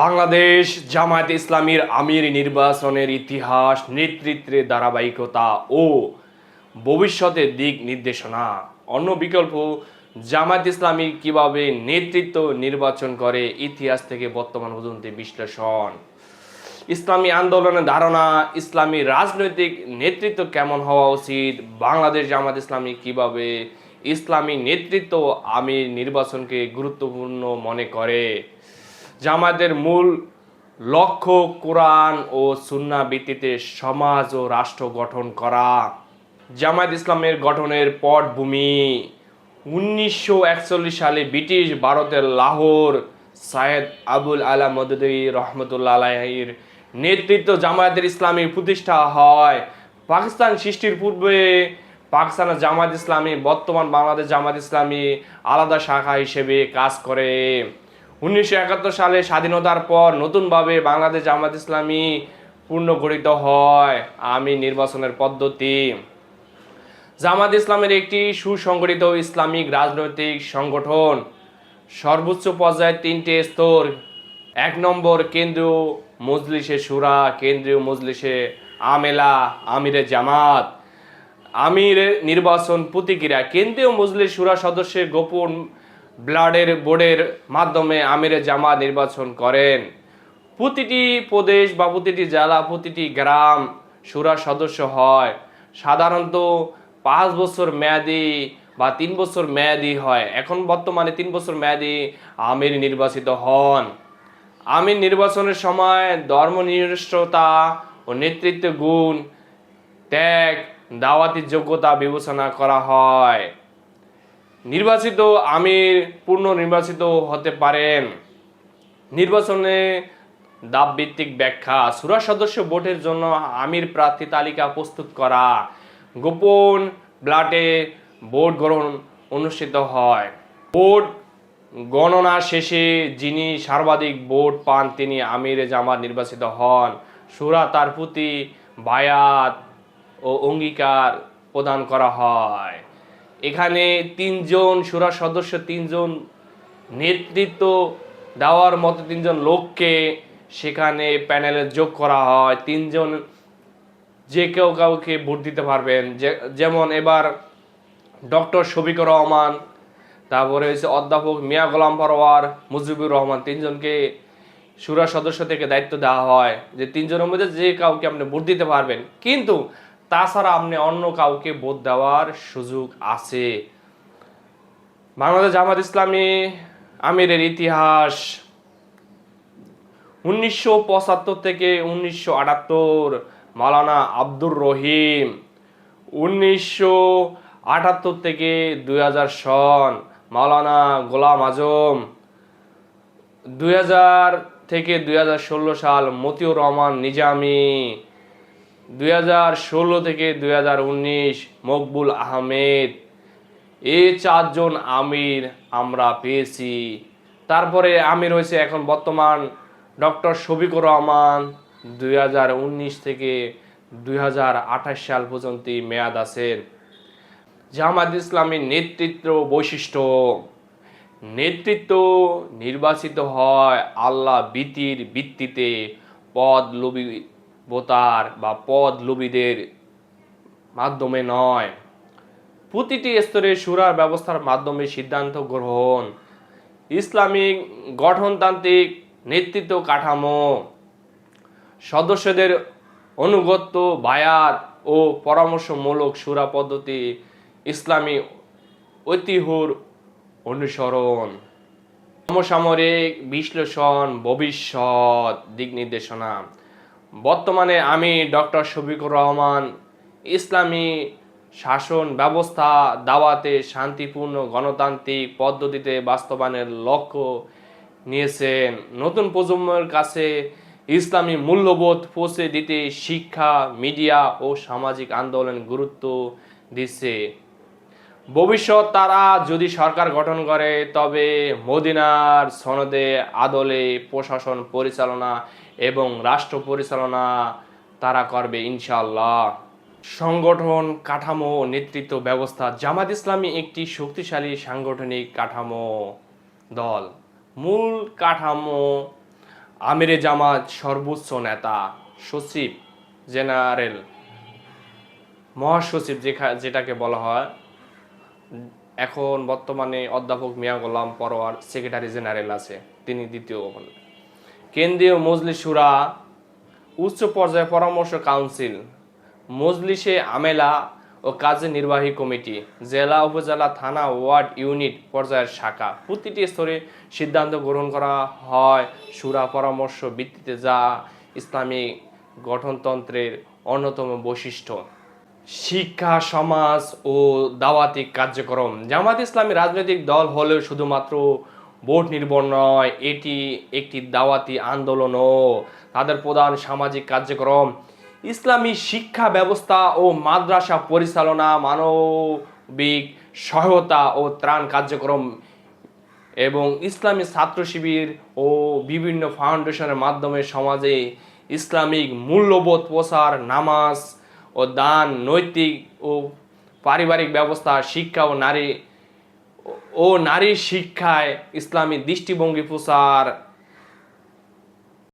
বাংলাদেশ জামায়াত ইসলামীর আমির নির্বাচনের ইতিহাস নেতৃত্বের ধারাবাহিকতা ও ভবিষ্যতের দিক নির্দেশনা। অন্য বিকল্প, জামায়াত ইসলামী কীভাবে নেতৃত্ব নির্বাচন করে ইতিহাস থেকে বর্তমান পর্যন্ত বিশ্লেষণ। ইসলামী আন্দোলনের ধারণা, ইসলামী রাজনৈতিক নেতৃত্ব কেমন হওয়া উচিত? বাংলাদেশ জামাত ইসলামী কীভাবে ইসলামী নেতৃত্ব আমির নির্বাচনকে গুরুত্বপূর্ণ মনে করে? জামাতের মূল লক্ষ্য কোরআন ও সুন্না ভিত্তিতে সমাজ ও রাষ্ট্র গঠন করা। জামায়াত ইসলামের গঠনের পটভূমি উনিশশো একচল্লিশ সালে ব্রিটিশ ভারতের লাহোর। সায়েদ আবুল আলা মদুদি রহমতুল্লাহ আলাহির নেতৃত্ব জামায়াতের ইসলামী প্রতিষ্ঠা হয়। পাকিস্তান সৃষ্টির পূর্বে পাকিস্তানের জামায়াত ইসলামী, বর্তমান বাংলাদেশ জামায়াত ইসলামী আলাদা শাখা হিসেবে কাজ করে। উনিশশো একাত্তর সালে স্বাধীনতার পর নতুনভাবে বাংলাদেশ জামাত ইসলামী পুনর্গঠিত হয় আমি নির্বাচনের পদ্ধতি। জামাত ইসলামের একটি সুসংগঠিত ইসলামিক রাজনৈতিক সংগঠন। সর্বোচ্চ পর্যায়ে তিনটে স্তর। এক নম্বর কেন্দ্রীয় মজলিসে সুরা, কেন্দ্রীয় মজলিসে আমেলা, আমিরে জামাত। আমির নির্বাচন প্রতিক্রিয়া। কেন্দ্রীয় মজলিস সুরা সদস্যের গোপন ব্লাডের বোর্ডের মাধ্যমে আমিরে জামা নির্বাচন করেন। প্রতিটি প্রদেশ বা প্রতিটি জেলা, প্রতিটি গ্রাম সুরা সদস্য হয়। সাধারণত পাঁচ বছর মেয়াদি বা তিন বছর মেয়াদি হয়। এখন বর্তমানে তিন বছর মেয়াদি আমির নির্বাচিত হন। আমির নির্বাচনের সময় ধর্মনিষ্ঠতা ও নেতৃত্ব গুণ, ত্যাগ, দাওয়াতি যোগ্যতা বিবেচনা করা হয়। নির্বাচিত আমির পূর্ণ নির্বাচিত হতে পারেন। নির্বাচনে দাবভিত্তিক ব্যাখ্যা, সুরা সদস্য ভোটের জন্য আমির প্রার্থী তালিকা প্রস্তুত করা। গোপন ব্লাটে ভোট গ্রহণ অনুষ্ঠিত হয়। ভোট গণনা শেষে যিনি সর্বাধিক ভোট পান তিনি আমিরে জামাত নির্বাচিত হন। সুরা তার প্রতি বায়াত ও অঙ্গীকার প্রদান করা হয়। এখানে তিনজন সুরা সদস্য, তিনজন নেতৃত্ব দেওয়ার মতো তিনজন লোককে সেখানে প্যানেলে যোগ করা হয়। তিনজন যে কেউ কাউকে ভোট দিতে পারবেন। যেমন এবার ডক্টর শফিকুর রহমান, তারপরে হচ্ছে অধ্যাপক মিয়া গোলাম পরওয়ার, মুজিবুর রহমান, তিনজনকে সুরা সদস্য থেকে দায়িত্ব দেওয়া হয় যে তিনজনের মধ্যে যে কাউকে আপনি ভোট দিতে পারবেন। কিন্তু তাছাড়া আপনি অন্য কাউকে ভোট দেওয়ার সুযোগ আছে। বাংলাদেশ জামাত ইসলামী, আমিরের ইতিহাস, উনিশশো পঁচাত্তর থেকে উনিশশো আটাত্তর মালানা আব্দুর রহিম, উনিশশো আটাত্তর থেকে দুই হাজার সন, মাওলানা গোলাম আজম, দুই হাজার থেকে দুই হাজার ষোলো সাল মতিউর রহমান নিজামি দুই হাজার ষোলো থেকে দুই হাজার উনিশ মকবুল আহমেদ। এই চারজন আমির আমরা পেয়েছি। তারপরে আমির হয়েছে এখন বর্তমান ডক্টর শফিকুর রহমান। দুই হাজার উনিশ থেকে দুই হাজার আঠাশ সাল পর্যন্ত মেয়াদ আছেন। জামাত ইসলামের নেতৃত্ব বৈশিষ্ট্য। নেতৃত্ব নির্বাচিত হয় আল্লাহ ভীতির ভিত্তিতে পদ লোভীবতার বা পদ লোভীদের মাধ্যমে নয়। প্রতিটি স্তরে সুরার ব্যবস্থার মাধ্যমে সিদ্ধান্ত গ্রহণ, ইসলামিক গঠনতান্ত্রিক নেতৃত্ব কাঠামো, সদস্যদের অনুগত্য বায়াত ও পরামর্শমূলক সুরা পদ্ধতি, ইসলামী ঐতিহ্যর অনুসরণ সমসামরিক বিশ্লেষণ, ভবিষ্যৎ দিক নির্দেশনা বর্তমানে আমি ডক্টর শফিকুর রহমান, ইসলামী শাসন ব্যবস্থা দাওয়াতে শান্তিপূর্ণ গণতান্ত্রিক পদ্ধতিতে বাস্তবায়নের লক্ষ্য নিয়েছেন নতুন প্রজন্মের কাছে ইসলামী মূল্যবোধ পৌঁছে দিতে শিক্ষা, মিডিয়া ও সামাজিক আন্দোলন গুরুত্ব দিচ্ছে। ভবিষ্যৎ তারা যদি সরকার গঠন করে, তবে মদিনার সনদে আদলে প্রশাসন পরিচালনা এবং রাষ্ট্র পরিচালনা তারা করবে ইনশাল্লাহ সংগঠন কাঠামো নেতৃত্ব ব্যবস্থা, জামাত ইসলামী একটি শক্তিশালী সাংগঠনিক কাঠামো দল। মূল কাঠামো আমিরে জামাত সর্বোচ্চ নেতা, সচিব জেনারেল, মহাসচিব যেখা- যেটাকে বলা হয়। এখন বর্তমানে অধ্যাপক মিয়া গোলাম পরোয়ার সেক্রেটারি জেনারেল আছে, তিনি দ্বিতীয় হন কেন্দ্রীয় মজলিস সুরা, উচ্চ পর্যায়ে পরামর্শ কাউন্সিল, মজলিসে আমেলা ও কাজে নির্বাহী কমিটি, জেলা, উপজেলা, থানা, ওয়ার্ড, ইউনিট পর্যায়ের শাখা, প্রতিটি স্তরে সিদ্ধান্ত গ্রহণ করা হয়। সুরা পরামর্শ ভিত্তিতে যা ইসলামী গঠনতন্ত্রের অন্যতম বৈশিষ্ট্য। শিক্ষা, সমাজ ও দাওয়াতি কার্যক্রম। জামাত ইসলামী রাজনৈতিক দল হলেও শুধুমাত্র ভোট নির্ভর নয়, এটি একটি দাওয়াতি আন্দোলনও। তাদের প্রধান সামাজিক কার্যক্রম, ইসলামী শিক্ষা ব্যবস্থা ও মাদ্রাসা পরিচালনা, মানবিক সহায়তা ও ত্রাণ কার্যক্রম এবং ইসলামী ছাত্র শিবির ও বিভিন্ন ফাউন্ডেশনের মাধ্যমে সমাজে ইসলামিক মূল্যবোধ প্রসার, নামাজ ও দান, নৈতিক ও পারিবারিক ব্যবস্থা, শিক্ষা ও নারী, ও নারীর শিক্ষায় ইসলামী দৃষ্টিভঙ্গি প্রসার